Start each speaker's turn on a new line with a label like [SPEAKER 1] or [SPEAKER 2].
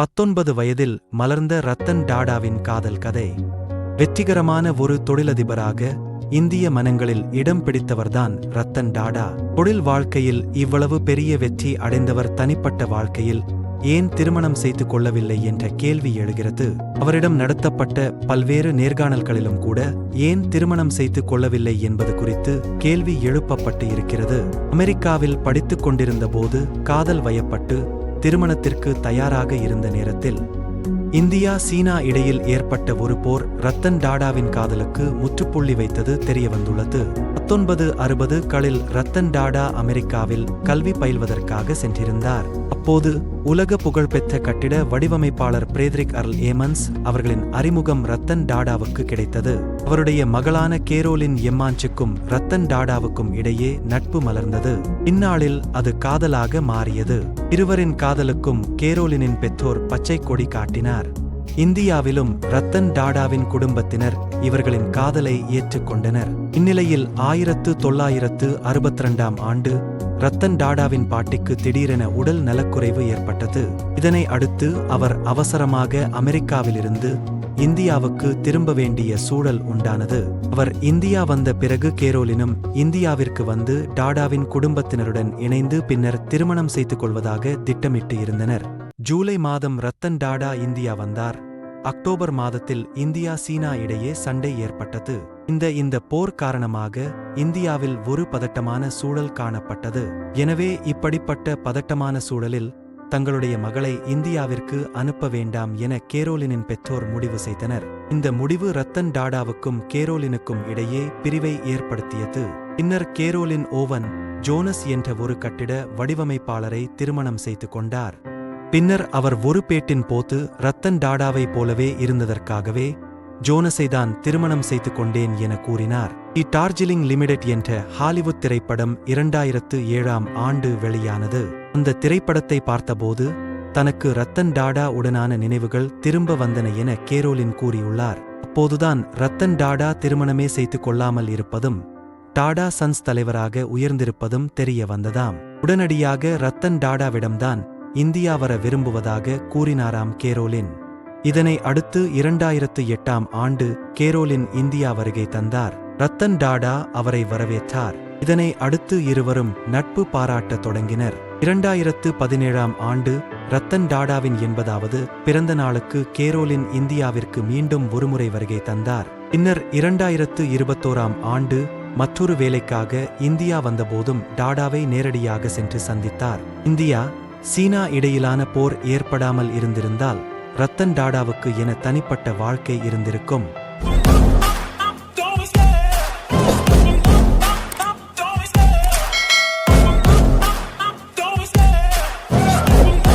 [SPEAKER 1] பத்தொன்பது வயதில் மலர்ந்த ரத்தன் டாடாவின் காதல் கதை. வெற்றிகரமான ஒரு தொழிலதிபராக இந்திய மனங்களில் இடம் பிடித்தவர்தான் ரத்தன் டாடா. தொழில் வாழ்க்கையில் இவ்வளவு பெரிய வெற்றி அடைந்தவர் தனிப்பட்ட வாழ்க்கையில் ஏன் திருமணம் செய்து கொள்ளவில்லை என்ற கேள்வி எழுகிறது. அவரிடம் நடத்தப்பட்ட பல்வேறு நேர்காணல்களிலும் கூட ஏன் திருமணம் செய்து கொள்ளவில்லை என்பது குறித்து கேள்வி எழுப்பப்பட்டு இருக்கிறது. அமெரிக்காவில் படித்துக் கொண்டிருந்த போது காதல் வயப்பட்டு திருமணத்திற்கு தயாராக இருந்த நேரத்தில் இந்தியா சீனா இடையில் ஏற்பட்ட ஒரு போர் ரத்தன் டாடாவின் காதலுக்கு முற்றுப்புள்ளி வைத்தது தெரியவந்துள்ளது. பத்தொன்பது அறுபது களில் ரத்தன் டாடா அமெரிக்காவில் கல்வி பயில்வதற்காக சென்றிருந்தார். அப்போது உலக புகழ்பெற்ற கட்டிட வடிவமைப்பாளர் பிரேத்ரிக் அர்ல் ஏமன்ஸ் அவர்களின் அறிமுகம் ரத்தன் டாடாவுக்கு கிடைத்தது. அவருடைய மகளான கேரோலின் எம்மான்சுக்கும் ரத்தன் டாடாவுக்கும் இடையே நட்பு மலர்ந்தது. இந்நாளில் அது காதலாக மாறியது. இருவரின் காதலுக்கும் கேரோலினின் பெற்றோர் பச்சை கொடி காட்டினார். இந்தியாவிலும் ரத்தன் டாடாவின் குடும்பத்தினர் இவர்களின் காதலை ஏற்றுக்கொண்டனர். இந்நிலையில் ஆயிரத்து தொள்ளாயிரத்து அறுபத்திரண்டாம் ஆண்டு ரத்தன் டாடாவின் பாட்டிக்கு திடீரென உடல் நலக்குறைவு ஏற்பட்டது. இதனை அடுத்து அவர் அவசரமாக அமெரிக்காவிலிருந்து இந்தியாவுக்கு திரும்ப வேண்டிய சூழல் உண்டானது. அவர் இந்தியா வந்த பிறகு கேரோலினும் இந்தியாவிற்கு வந்து டாடாவின் குடும்பத்தினருடன் இணைந்து பின்னர் திருமணம் செய்து கொள்வதாக திட்டமிட்டு இருந்தனர். ஜூலை மாதம் ரத்தன் டாடா இந்தியா வந்தார். அக்டோபர் மாதத்தில் இந்தியா சீனா இடையே சண்டை ஏற்பட்டது. இந்த இந்த போர் காரணமாக இந்தியாவில் ஒரு பதட்டமான சூழல் காணப்பட்டது. எனவே இப்படிப்பட்ட பதட்டமான சூழலில் தங்களுடைய மகளை இந்தியாவிற்கு அனுப்ப வேண்டாம் என கேரோலினின் பெற்றோர் முடிவு செய்தனர். இந்த முடிவு ரத்தன் டாடாவுக்கும் கேரோலினுக்கும் இடையே பிரிவை ஏற்படுத்தியது. பின்னர் கேரோலின் ஓவன் ஜோனஸ் என்ற ஒரு கட்டிட வடிவமைப்பாளரை திருமணம் செய்து கொண்டார். பின்னர் அவர் ஒரு பேட்டின் போது ரத்தன் டாடாவைப் போலவே இருந்ததற்காகவே ஜோனஸை தான் திருமணம் செய்து கொண்டேன் என கூறினார். தி டார்ஜிலிங் லிமிடெட் என்ற ஹாலிவுட் திரைப்படம் இரண்டாயிரத்து ஏழாம் ஆண்டு வெளியானது. அந்த திரைப்படத்தை பார்த்தபோது தனக்கு ரத்தன் டாடா உடனான நினைவுகள் திரும்ப வந்தன என கேரோலின் கூறியுள்ளார். அப்போதுதான் ரத்தன் டாடா திருமணமே செய்து கொள்ளாமல் இருப்பதும் டாடா சன்ஸ் தலைவராக உயர்ந்திருப்பதும் தெரிய வந்ததாம். உடனடியாக ரத்தன் டாடாவிடம்தான் இந்தியா வர விரும்புவதாக கூறினாராம் கேரோலின். இதனை அடுத்து இரண்டாயிரத்து எட்டாம் ஆண்டு கேரோலின் இந்தியா வருகை தந்தார். ரத்தன் டாடா அவரை வரவேற்றார். இதனை அடுத்து இருவரும் நட்பு பாராட்டத் தொடங்கினர். இரண்டாயிரத்து பதினேழாம் ஆண்டு ரத்தன் டாடாவின் எண்பதாவது பிறந்த நாளுக்கு கேரோலின் இந்தியாவிற்கு மீண்டும் ஒருமுறை வருகை தந்தார். பின்னர் இரண்டாயிரத்து இருபத்தோராம் ஆண்டு மற்றொரு வேலைக்காக இந்தியா வந்தபோதும் டாடாவை நேரடியாக சென்று சந்தித்தார். இந்தியா சீனா இடையிலான போர் ஏற்படாமல் இருந்திருந்தால் ரத்தன் டாடாவுக்கு என தனிப்பட்ட வாழ்க்கை இருந்திருக்கும்.